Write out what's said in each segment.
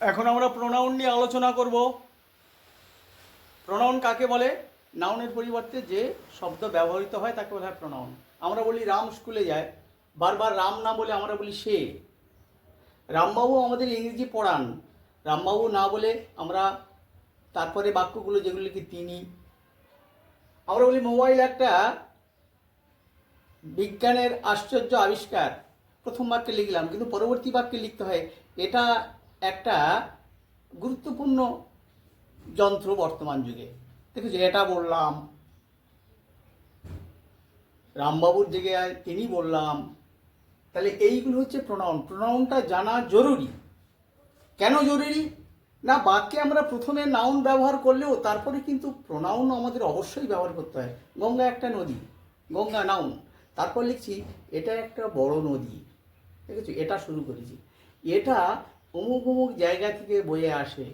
এখন আমরা প্রোনাউন নিয়ে আলোচনা করব। প্রোনাউন কাকে বলে? নাউনের পরিবর্তে যে শব্দ ব্যবহৃত হয় তাকে বলা হয় প্রোনাউন আমরা বলি রাম স্কুলে যায়। বারবার রাম না বলে আমরা বলি সে। রামবাবু আমাদের ইংরেজি পড়ান। রামবাবু না বলে আমরা তারপরে বাক্যগুলো যেগুলো কি তিনি। আমরা বলি মোবাইল একটা বিজ্ঞানের আশ্চর্য আবিষ্কার। প্রথম বাক্যে লিখলাম, কিন্তু পরবর্তী বাক্যে লিখতে হয়, এটা একটা গুরুত্বপূর্ণ যন্ত্র বর্তমান যুগে। দেখেছি এটা বললাম, রামবাবুর দিকে তিনি বললাম, তাহলে এইগুলো হচ্ছে প্রোনাউন প্রোনাউনটা জানা জরুরি। কেন জরুরি? না, বাক্যে আমরা প্রথমে নাউন ব্যবহার করলেও তারপরে কিন্তু প্রোনাউন আমাদের অবশ্যই ব্যবহার করতে হয়। গঙ্গা একটা নদী, গঙ্গা নাউন তারপর লিখছি, এটা একটা বড় নদী। ঠিক আছে, এটা শুরু করেছি। এটা অমুক অমুক জায়গা থেকে বয়ে আসে।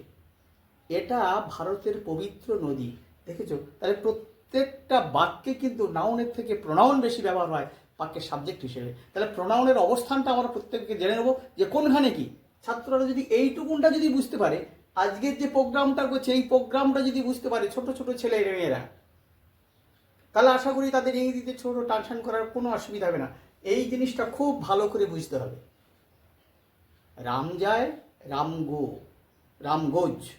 এটা ভারতের পবিত্র নদী, দেখেছ? তাহলে প্রত্যেকটা বাক্যে কিন্তু নাউনের থেকে প্রোনাউন বেশি ব্যবহার হয়, বাক্যের সাবজেক্ট হিসেবে। তাহলে প্রোনাউনের অবস্থানটা আমরা প্রত্যেককে জেনে নেব যে কোনখানে কি। ছাত্ররা যদি এইটুকুনটা যদি বুঝতে পারে, আজকের যে প্রোগ্রামটা করছে, এই প্রোগ্রামটা যদি বুঝতে পারে ছোট ছোট ছেলে মেয়েরা, তাহলে আশা করি তাদের ইংরেজিতে ছোট টানশন করার কোনো অসুবিধা হবে না। এই জিনিসটা খুব ভালো করে বুঝতে হবে। রাম যায়, রাম গো, রাম গোজ।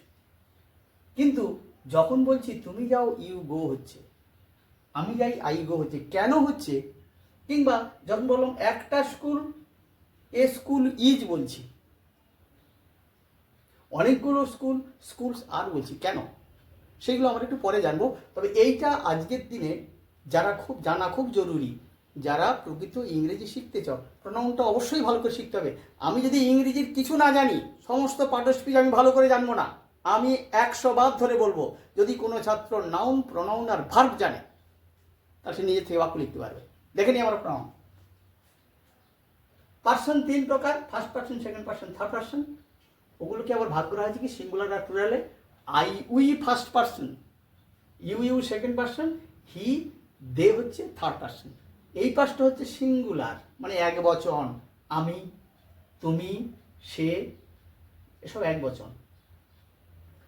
কিন্তু যখন বলছি, তুমি যাও, ইউ গো হচ্ছে। আমি যাই, আই গো হচ্ছে। কেন হচ্ছে? কিংবা যখন বললাম, একটা স্কুল, এ স্কুল ইজ বলছি। অনেকগুলো স্কুল, স্কুলস আর বলছি। কেন? সেগুলো আমরা একটু পরে জানব। তবে এইটা আজকের দিনে যারা খুব, জানা খুব জরুরি। যারা প্রকৃত ইংরেজি শিখতে চাও প্রোনাউনটা অবশ্যই ভালো করে শিখতে হবে। আমি যদি ইংরেজির কিছু না জানি, সমস্ত পাঠস্পিচ আমি ভালো করে জানব না। আমি একশো বার ধরে বলব, যদি কোনো ছাত্র নাউন প্রোনাউন আর ভার্ব জানে তাহলে সে নিজের থেকে বাক্য লিখতে পারবে। দেখে নিই আমরা প্রোনাউন পার্সন তিন প্রকার first person second person third person ওগুলোকে আবার ভাগ করা হয়েছে কি? সিঙ্গুলার আর প্লুরালে I we first person you you second person he they হচ্ছে থার্ড পার্সন এই পাঁচটা হচ্ছে সিঙ্গুলার মানে এক বচন, আমি, তুমি, সে, এসব এক বচন।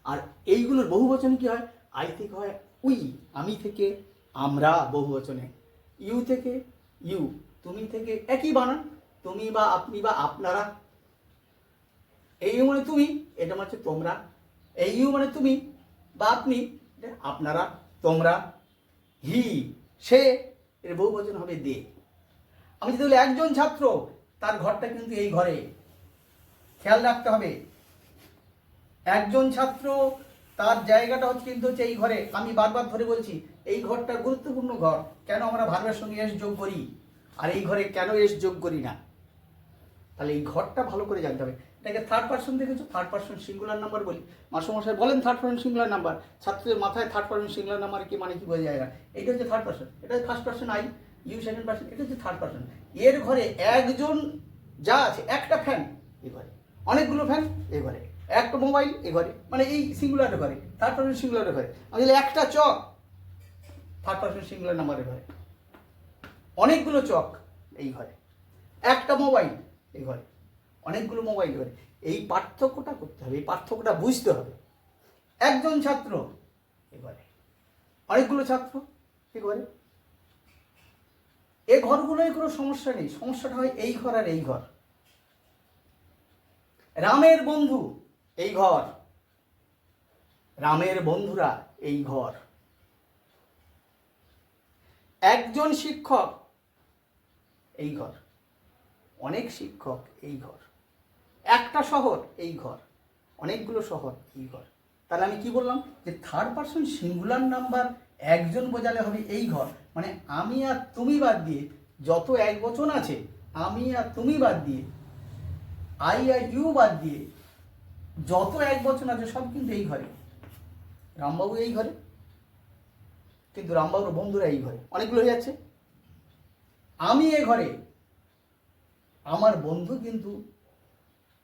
আর এইগুলোর বহু বচন কি হয়? আই থেকে হয় উই আমি থেকে, আমরা বহু বচনে। ইউ থেকে ইউ তুমি থেকে একই বানান, তুমি বা আপনি বা আপনারা। এই ইউ মানে তুমি, এটা মানে হচ্ছে তোমরা। এই ইউ মানে তুমি বা আপনি আপনারা, তোমরা। হি সে এর বহু বচন হবে দে। আমি যদি বলি একজন ছাত্র, তার ঘরটা কিন্তু এই ঘরে। খেয়াল রাখতে হবে। একজন ছাত্র, তার জায়গাটা হচ্ছে কিন্তু হচ্ছে এই ঘরে। আমি বারবার ধরে বলছি, এই ঘরটা গুরুত্বপূর্ণ ঘর। কেন আমরা ভার্বের সঙ্গে এস যোগ করি? আর এই ঘরে কেন এস যোগ করি না? তাহলে এই ঘরটা ভালো করে জানতে হবে। এটাকে থার্ড পার্সন দেখেছ? থার্ড পার্সন সিঙ্গুলার নাম্বার বলি। মাস্টারমশাই বলেন থার্ড পার্সন সিঙ্গুলার নাম্বার ছাত্রদের মাথায় থার্ড পার্সন সিঙ্গুলার নাম্বার কি মানে কি বোঝা যায় না। এটা হচ্ছে থার্ড পার্সন এটা first person I you second person এটা হচ্ছে থার্ড পার্সন এর ঘরে একজন যা আছে, একটা ফ্যান এ ঘরে। অনেকগুলো ফ্যান এ ঘরে। একটা মোবাইল এ ঘরে। মানে এই সিঙ্গুলার ঘরে। থার্ড পার্সন সিঙ্গুলার ঘরে। আমি একটা চক থার্ড পার্সন সিঙ্গুলার নাম্বারের ঘরে। অনেকগুলো চক এই ঘরে। একটা মোবাইল এই ঘরে। অনেকগুলো মোবাইল ঘরে। এই পার্থক্যটা করতে হবে, এই পার্থক্যটা বুঝতে হবে। একজন ছাত্র এ ঘরে। অনেকগুলো ছাত্র এ ঘরে। এ ঘরগুলোয় কোনো সমস্যা নেই। সমস্যাটা হয় এই ঘর আর এই ঘর। রামের বন্ধু এই ঘর। রামের বন্ধুরা এই ঘর। একজন শিক্ষক এই ঘর। অনেক শিক্ষক এই ঘর। একটা শহর এই ঘর। অনেকগুলো শহর এই ঘর। তাহলে আমি কি বললাম? যে থার্ড পার্সন সিঙ্গুলার নাম্বার একজন বোঝালে হবে এই ঘর। মানে আমি আর তুমি বাদ দিয়ে যত এক বচন আছে, আমি আর তুমি বাদ দিয়ে আই আর ইউ বাদ দিয়ে যত এক বচন আছে সব কিন্তু এই ঘরে। রামবাবু এই ঘরে। কিন্তু রামবাবুর বন্ধুরা এই ঘরে। অনেকগুলো হয়ে যাচ্ছে। আমি এ ঘরে আমার বন্ধু কিন্তু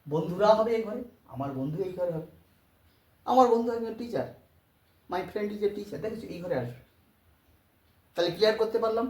বন্ধুরা হবে এই ঘরে, আমার বন্ধু এই ঘরে হবে। আমার বন্ধু একজন teacher my friend is a teacher দেখেছ? এই ঘরে আসবে। তাহলে ক্লিয়ার করতে পারলাম?